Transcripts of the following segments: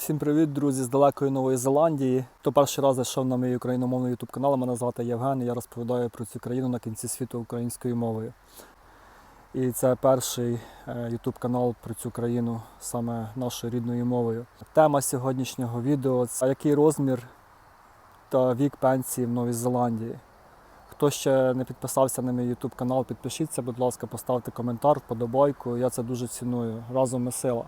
Всім привіт, друзі, з далекої Нової Зеландії. Хто перший раз зайшов на мій україномовний ютуб канал, мене звати Євген, і я розповідаю про цю країну на кінці світу українською мовою. І це перший ютуб канал про цю країну саме нашою рідною мовою. Тема сьогоднішнього відео це який розмір та вік пенсії в Новій Зеландії. Хто ще не підписався на мій YouTube канал, підпишіться, будь ласка, поставте коментар, вподобайку. Я це дуже ціную. Разом ми сила.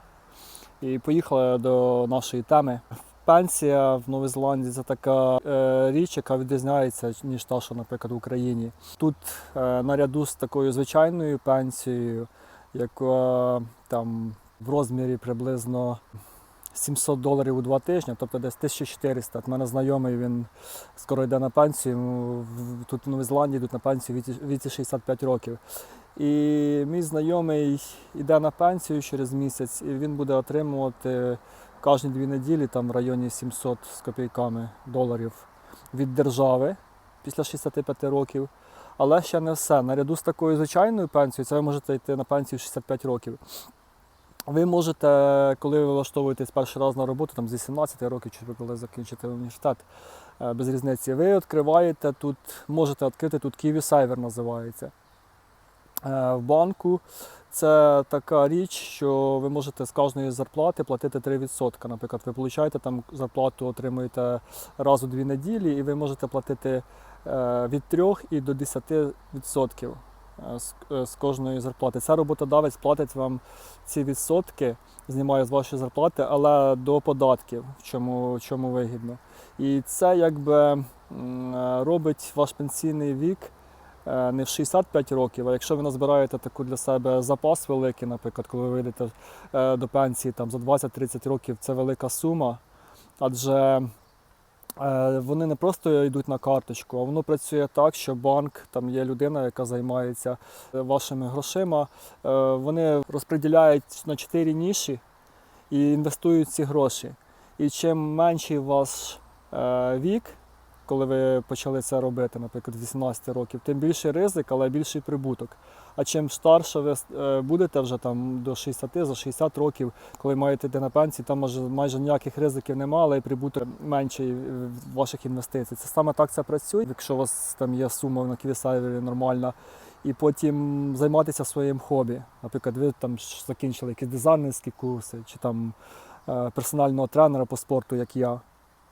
І поїхали до нашої теми. Пенсія в Новій Зеландії це така е, річ, яка відрізняється ніж та, що, наприклад, в Україні. Тут е, наряду з такою звичайною пенсією, яка там в розмірі приблизно 700 доларів у два тижні, тобто десь 1400. От мене знайомий, він скоро йде на пенсію. Тут в Новій Зеландії йдуть на пенсію віці 65 років. І мій знайомий йде на пенсію через місяць, і він буде отримувати кожні дві неділі там в районі 700 з копійками доларів від держави після 65 років. Але ще не все. Наряду з такою звичайною пенсією, це ви можете йти на пенсію 65 років. Ви можете, коли ви влаштовуєтесь перший раз на роботу, там з 18 років, чи коли закінчите університет, е, без різниці, ви відкриваєте тут, можете відкрити тут Kiwi Saver називається. Е, В банку це така річ, що ви можете з кожної зарплати платити 3%. Наприклад, ви получаєте там зарплату, отримуєте раз у дві неділі, і ви можете платити е, від 3 і до 10% е, з, кожної зарплати. Це роботодавець платить вам ці відсотки, знімає з вашої зарплати, але до податків, в чому, в чому вигідно. І це якби робить ваш пенсійний вік не в 65 років, а якщо ви назбираєте таку для себе запас великий, наприклад, коли ви вийдете е, до пенсії там, за 20-30 років, це велика сума. Адже е, вони не просто йдуть на карточку, а воно працює так, що банк, там є людина, яка займається е, вашими грошима. Е, Вони розподіляють на 4 ніші і інвестують ці гроші. І чим менший ваш е, вік, коли ви почали це робити, наприклад, 18 років, тим більший ризик, але більший прибуток. А чим старше ви е, будете вже там до 60, за 60 років, коли маєте йти на пенсію, там майже, майже ніяких ризиків немає, але і прибуток менший в ваших інвестицій. Це саме так це працює. Якщо у вас там є сума на квісайвері нормальна, і потім займатися своїм хобі. Наприклад, ви там закінчили якісь дизайнерські курси, чи там е, персонального тренера по спорту, як я.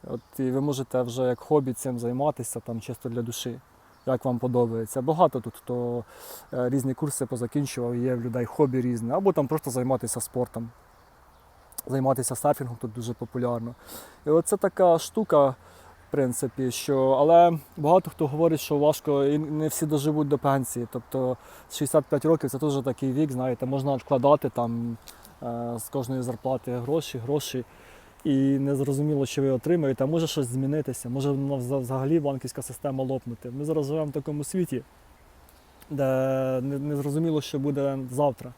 От і ви можете вже як хобі цим займатися там чисто для душі, як вам подобається. Багато тут хто е, різні курси позакінчував, є в людей хобі різне, або там просто займатися спортом. Займатися серфінгом тут дуже популярно. І оце така штука, в принципі, що але багато хто говорить, що важко і не всі доживуть до пенсії. Тобто 65 років це теж такий вік, знаєте, можна вкладати там е, з кожної зарплати гроші, гроші і не зрозуміло, що ви отримаєте, а може щось змінитися, може взагалі банківська система лопнути. Ми зараз живемо в такому світі, де не, зрозуміло, що буде завтра.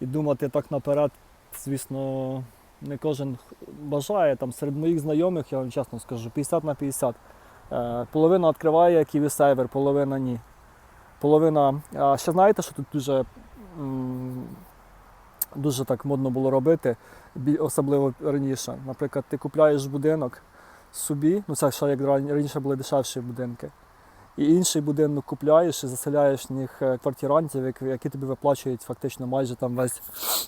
І думати так наперед, звісно, не кожен бажає. Там серед моїх знайомих, я вам чесно скажу, 50 на 50. Е, половина відкриває KiwiSaver, половина ні. Половина. А ще знаєте, що тут дуже, дуже так модно було робити, особливо раніше. Наприклад, ти купляєш будинок собі, ну це ще як ран- раніше були дешевші будинки. І інший будинок купляєш і заселяєш в них е, квартирантів, які тобі виплачують фактично майже там весь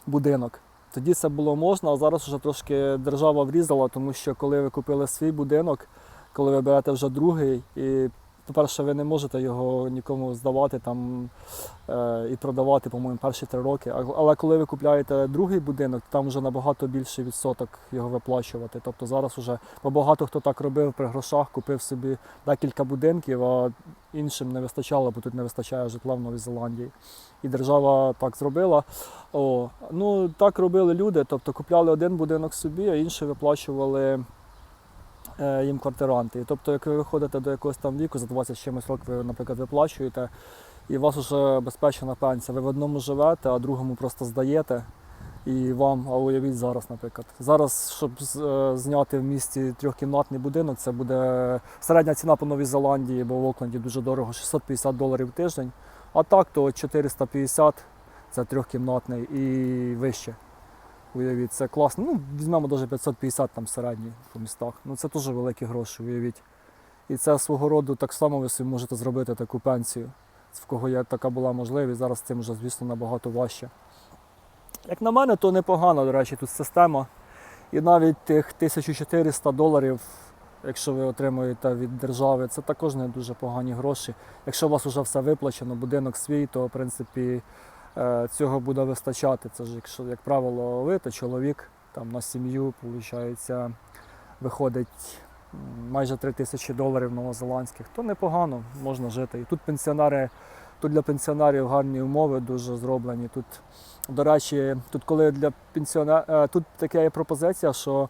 будинок. Тоді це було можна, а зараз вже трошки держава врізала, тому що коли ви купили свій будинок, коли ви берете вже другий, і, по-перше, ви не можете його нікому здавати там е, і продавати, по-моєму, перші три роки. Але коли ви купляєте другий будинок, там вже набагато більший відсоток його виплачувати. Тобто зараз вже багато хто так робив при грошах, купив собі декілька будинків, а іншим не вистачало, бо тут не вистачає житла в Новій Зеландії. І держава так зробила. О, ну так робили люди, тобто купляли один будинок собі, а інший виплачували їм квартиранти. Тобто, як ви виходите до якогось там віку, за 20 чимось років ви, наприклад, виплачуєте, і у вас вже безпечна пенсія. Ви в одному живете, а другому просто здаєте. І вам, а уявіть зараз, наприклад. Зараз, щоб е, зняти в місті трьохкімнатний будинок, це буде середня ціна по Новій Зеландії, бо в Окленді дуже дорого, 650 доларів в тиждень. А так, то 450 це трьохкімнатний і вище Уявіть, це класно. Ну, візьмемо навіть 550 там середній по містах. Ну це теж великі гроші, уявіть. І це свого роду так само ви собі можете зробити таку пенсію. В кого є така була можливість, зараз цим вже, звісно, набагато важче. Як на мене, то непогано, до речі, тут система. І навіть тих 1400 доларів, якщо ви отримуєте від держави, це також не дуже погані гроші. Якщо у вас вже все виплачено, будинок свій, то в принципі цього буде вистачати. Це ж, якщо, як правило, ви, то чоловік там, на сім'ю, виходить, виходить майже 3 тисячі доларів новозеландських, то непогано, можна жити. І тут пенсіонери, тут для пенсіонерів гарні умови дуже зроблені. Тут, до речі, тут коли для пенсіонерів, тут така є пропозиція, що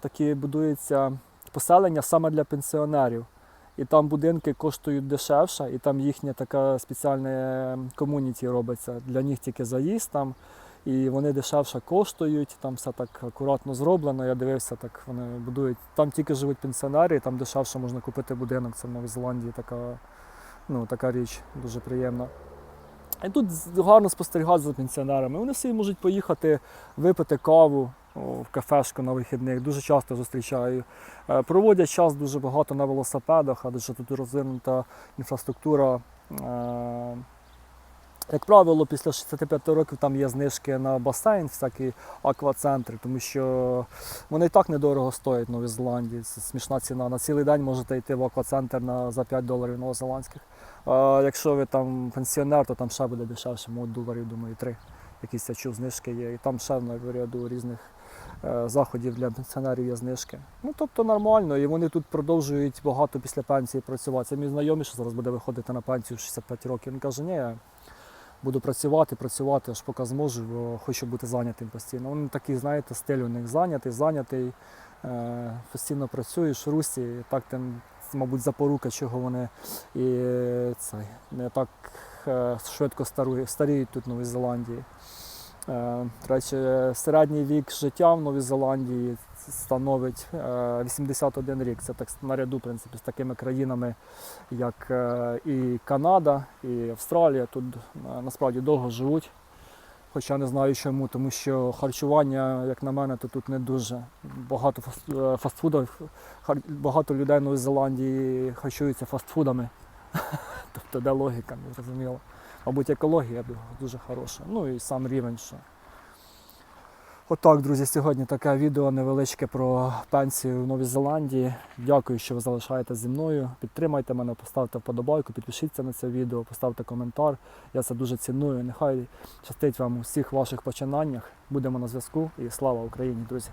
такі будується поселення саме для пенсіонерів. І там будинки коштують дешевше, і там їхня така спеціальна комуніті робиться. Для них тільки заїзд там, і вони дешевше коштують, там все так акуратно зроблено. Я дивився, так вони будують. Там тільки живуть пенсіонери, і там дешевше можна купити будинок. Це в Новій Зеландії така, ну, така річ дуже приємна. І тут гарно спостерігати за пенсіонерами. Вони всі можуть поїхати випити каву в кафешку на вихідних. Дуже часто зустрічаю. Е, Проводять час дуже багато на велосипедах, адже тут розвинута інфраструктура. Е, Як правило, після 65 років там є знижки на басейн, всякі аквацентри, тому що вони і так недорого стоять в Новій Зеландії. Це смішна ціна. На цілий день можете йти в аквацентр на, за 5 доларів новозеландських. А якщо ви там пенсіонер, то там ще буде дешевше, може доларів, думаю, 3. Якісь я чув, знижки є. І там ще на ряду різних е, заходів для пенсіонерів є знижки. Ну тобто нормально, і вони тут продовжують багато після пенсії працювати. Це мій знайомий, що зараз буде виходити на пенсію 65 років. Він каже, ні, я буду працювати, працювати, аж поки зможу, бо хочу бути зайнятим постійно. Він такий, знаєте, стиль у них зайнятий, зайнятий, е, постійно працюєш в русі, так тим, мабуть, запорука, чого вони і е, це, не так е, швидко старіють тут в Новій Зеландії. Е, середній вік життя в Новій Зеландії становить е, 81 рік. Це так наряду в принципі, з такими країнами, як е, і Канада, і Австралія. Тут е, насправді довго живуть. Хоча не знаю чому, тому що харчування, як на мене, то тут не дуже. Багато фаст- е, фастфудів, багато людей в Новій Зеландії харчуються фастфудами. Тобто де логіка, не зрозуміло. Мабуть, екологія дуже хороша. Ну і сам рівень. Що. Отак, друзі, сьогодні таке відео невеличке про пенсію в Новій Зеландії. Дякую, що ви залишаєтесь зі мною. Підтримайте мене, поставте вподобайку, підпишіться на це відео, поставте коментар. Я це дуже ціную. Нехай щастить вам у всіх ваших починаннях. Будемо на зв'язку і слава Україні, друзі!